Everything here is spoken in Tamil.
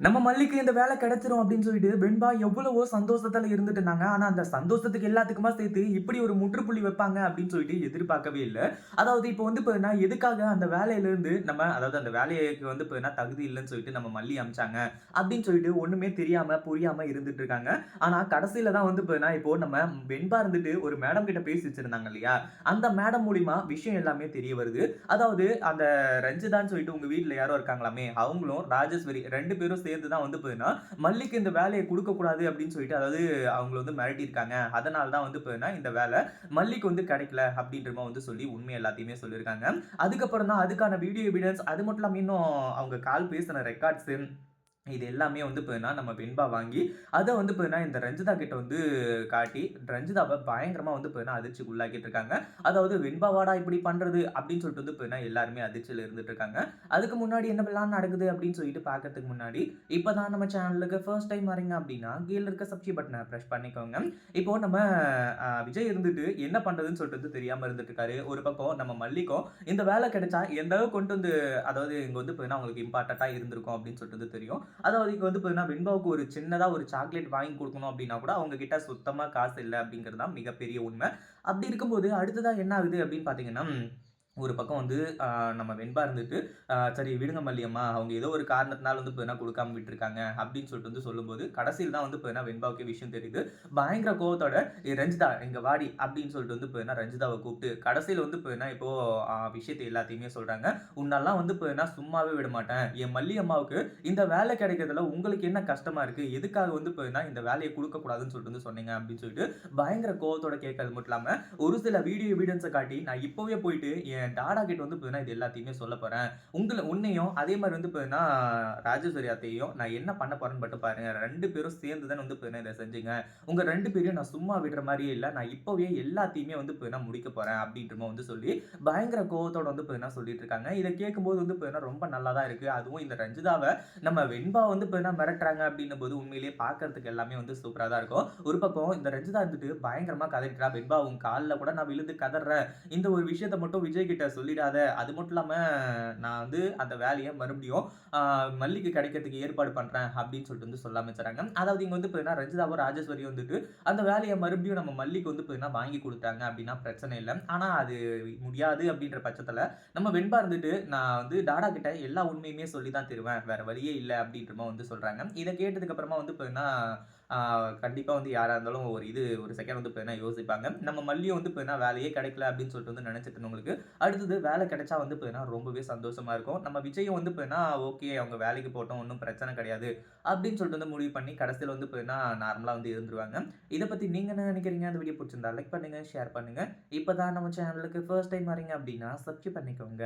நம்ம மல்லிக்கு இந்த வேலை கிடைச்சிரும் அப்படின்னு சொல்லிட்டு வெண்பா எவ்வளவோ சந்தோஷத்துல இருந்துட்டு இருந்தாங்க ஆனா அந்த சந்தோஷத்துக்கு எல்லாத்துக்குமா சேர்த்து இப்படி ஒரு முற்றுப்புள்ளி வைப்பாங்க அப்படின்னு சொல்லிட்டு எதிர்பார்க்கவே இல்லை. அதாவது இப்போ வந்து இப்போ எதுக்காக அந்த வேலையில இருந்து நம்ம அதாவது அந்த வேலைக்கு வந்து இப்போ என்ன தகுதி இல்லைன்னு சொல்லிட்டு நம்ம மல்லி அமிச்சாங்க அப்படின்னு சொல்லிட்டு ஒண்ணுமே தெரியாம புரியாம இருந்துட்டு இருக்காங்க ஆனா கடைசியில தான் வந்து இப்போ இப்போ நம்ம வெண்பா இருந்துட்டு ஒரு மேடம் கிட்ட பேசி வச்சிருந்தாங்க இல்லையா? அந்த மேடம் மூலியமா விஷயம் எல்லாமே தெரிய வருது. அதாவது அந்த ரஞ்சிதான்னு சொல்லிட்டு உங்க வீட்டுல யாரோ இருக்காங்களாமே? அவங்களும் ராஜேஸ்வரி ரெண்டு பேரும் சேர்ந்து தான் வந்து போயின்னா மல்லிக்கு இந்த வேலையை கொடுக்கக்கூடாது அப்படின்னு சொல்லிட்டு அதாவது அவங்கள வந்து மிரட்டியிருக்காங்க. அதனால தான் வந்து போயின்னா இந்த வேலை மல்லிக்கு வந்து கிடைக்கல அப்படின்றமா வந்து சொல்லி உண்மை எல்லாத்தையுமே சொல்லியிருக்காங்க. அதுக்கப்புறம் தான் அதுக்கான வீடியோ எவிடன்ஸ் அது மட்டும் இல்லாமல் இன்னும் அவங்க கால் பேசின ரெக்கார்ட்ஸு இது எல்லாமே வந்து பார்த்தீங்கன்னா நம்ம வெண்பா வாங்கி அதை வந்து பார்த்தீங்கன்னா இந்த ரஞ்சிதா கிட்ட வந்து காட்டி ரஞ்சிதாவை பயங்கரமாக வந்து பார்த்தீங்கன்னா அதிர்ச்சிக்கு உள்ளாக்கிட்டு இருக்காங்க. அதாவது வெண்பாவாடா இப்படி பண்ணுறது அப்படின்னு சொல்லிட்டு வந்து பார்த்தீங்கன்னா எல்லாருமே அதிர்ச்சியில் இருந்துட்டு இருக்காங்க. அதுக்கு முன்னாடி என்ன பிளான் நடக்குது அப்படின்னு சொல்லிட்டு பார்க்கறதுக்கு முன்னாடி இப்போ தான் நம்ம சேனலுக்கு ஃபர்ஸ்ட் டைம் வரீங்க அப்படின்னா கீழே இருக்க சப்ஸ்கிரைப் பட்டனை ப்ரெஷ் பண்ணிக்கோங்க. இப்போ நம்ம விஜய் இருந்துட்டு என்ன பண்ணுறதுன்னு சொல்லிட்டு வந்து தெரியாமல் இருந்துட்டு இருக்காரு. ஒரு பக்கம் நம்ம மல்லிக்கும் இந்த வேலை கிடைச்சா எந்த அளவுக்கு கொண்டு வந்து அதாவது இங்கே வந்து பார்த்தீங்கன்னா அவங்களுக்கு இம்பார்ட்டண்ட்டாக இருந்திருக்கும் அப்படின்னு சொல்லிட்டு தெரியும். அதாவது இங்கே வந்து பார்த்தீங்கன்னா வெண்பாவுக்கு ஒரு சின்னதாக ஒரு சாக்லேட் வாங்கி கொடுக்கணும் அப்படின்னா கூட அவங்க கிட்ட சுத்தமாக காசு இல்லை அப்படிங்கிறது தான் மிகப்பெரிய உண்மை. அப்படி இருக்கும்போது அடுத்ததாக என்ன ஆகுது அப்படின்னு பார்த்தீங்கன்னா ஒரு பக்கம் வந்து நம்ம வெண்பா இருந்துட்டு சரி விடுங்க மல்லியம்மா அவங்க ஏதோ ஒரு காரணத்தினால வந்து இப்போ கொடுக்காம விட்டுருக்காங்க அப்படின்னு சொல்லிட்டு வந்து சொல்லும்போது கடைசியில் தான் வந்து இப்போ வெண்பாவுக்கு விஷயம் தெரியுது. பயங்கர கோவத்தோட ரஞ்சிதா எங்கள் வாடி அப்படின்னு சொல்லிட்டு வந்து இப்போ ரஞ்சிதாவை கூப்பிட்டு கடைசியில் வந்து இப்போ இப்போ விஷயத்தை எல்லாத்தையுமே சொல்கிறாங்க உன்னெல்லாம் வந்து இப்போ சும்மாவே விட மாட்டேன். என் மல்லியம்மாவுக்கு இந்த வேலை கிடைக்கிறதுல உங்களுக்கு என்ன கஷ்டமாக இருக்குது எதுக்காக வந்து இப்போ இந்த வேலையை கொடுக்கக்கூடாதுன்னு சொல்லிட்டு வந்து சொன்னீங்க? அப்படின்னு சொல்லிட்டு பயங்கர கோவத்தோட கேட்கறது மட்டும் இல்லாமல் ஒரு சில வீடியோ எவிடன்ஸை காட்டி நான் இப்போவே போயிட்டு என் டாடா கிட்ட வந்து இப்போ இது எல்லாத்தையுமே சொல்ல போறேன். உங்களை உன்னையும் அதே மாதிரி வந்து இப்போ ராஜேஸ்வரி அத்தையும் நான் என்ன பண்ண போறேன்னு மட்டும் பாருங்க. ரெண்டு பேரும் சேர்ந்து தான் வந்து இப்போ இதை செஞ்சீங்க. உங்க ரெண்டு பேரையும் நான் சும்மா விடுற மாதிரியே இல்லை. நான் இப்போவே எல்லாத்தையுமே வந்து இப்போ முடிக்க போறேன் அப்படின்ற வந்து சொல்லி பயங்கர கோவத்தோட வந்து இப்போ என்ன சொல்லிட்டு இருக்காங்க. இதை கேட்கும்போது வந்து இப்போ ரொம்ப நல்லா தான் இருக்கு. அதுவும் இந்த ரஞ்சிதாவை நம்ம வெண்பா வந்து இப்போ என்ன மிரட்டுறாங்க அப்படின்னும் போது உண்மையிலேயே பார்க்கறதுக்கு எல்லாமே வந்து சூப்பராக தான் இருக்கும். ஒரு பக்கம் இந்த ரஞ்சிதா இருந்துட்டு பயங்கரமா கதறிட்டா. வெண்பா உன் காலில் கூட நான் விழுந்து கதறேன். இந்த ஒரு விஷயத்த மட்டும் விஜய் கிட்ட சொல்லிடாத. அது மட்டும் இல்லாம நான் வந்து அந்த வேலையை மறுபடியும் மல்லிக்கு கிடைக்கிறதுக்கு ஏற்பாடு பண்றேன் அப்படின்னு சொல்லிட்டு வந்து சொல்ல ஆரம்பிச்சாங்க. அதாவது இங்க வந்து இப்போ என்ன ரஞ்சிதாவும் ராஜேஸ்வரி வந்துட்டு அந்த வேலையை மறுபடியும் நம்ம மல்லிக்கு வந்து பார்த்தீங்கன்னா வாங்கி கொடுத்தாங்க அப்படின்னா பிரச்சனை இல்லை. ஆனா அது முடியாது அப்படின்ற பட்சத்துல நம்ம வெண்பா இருந்துட்டு நான் வந்து டாடா கிட்ட எல்லா உண்மையுமே சொல்லி தான் தருவேன். வேற வழியே இல்லை அப்படின்ற வந்து சொல்றாங்க. இதை கேட்டதுக்கு அப்புறமா வந்து பார்த்தீங்கன்னா கண்டிப்பாக வந்து யாராக இருந்தாலும் ஒரு இது ஒரு செகண்ட் வந்து இப்போ என்ன யோசிப்பாங்க. நம்ம மல்லியும் வந்து இப்போ என்ன வேலையே கிடைக்கல அப்படின்னு சொல்லிட்டு வந்து நினச்சிட்டு உங்களுக்கு அடுத்தது வேலை கிடைச்சா வந்து இப்போ ரொம்பவே சந்தோஷமா இருக்கும். நம்ம விஜயும் வந்து இப்போ ஓகே அவங்க வேலைக்கு போட்டோம் ஒன்றும் பிரச்சனை கிடையாது. அப்படின்னு சொல்லிட்டு வந்து முடிவு பண்ணி கடைசியில் வந்து இப்போ நார்மலாக வந்து இருந்துருவாங்க. இதை பற்றி நீங்கள் என்ன நினைக்கிறீங்க? அந்த வீடியோ பிடிச்சிருந்தா லைக் பண்ணுங்கள் ஷேர் பண்ணுங்கள் இப்போ தான் நம்ம சேனலுக்கு ஃபர்ஸ்ட் டைம் வரீங்க அப்படின்னா சப்ஸ்கிரைப் பண்ணிக்கோங்க.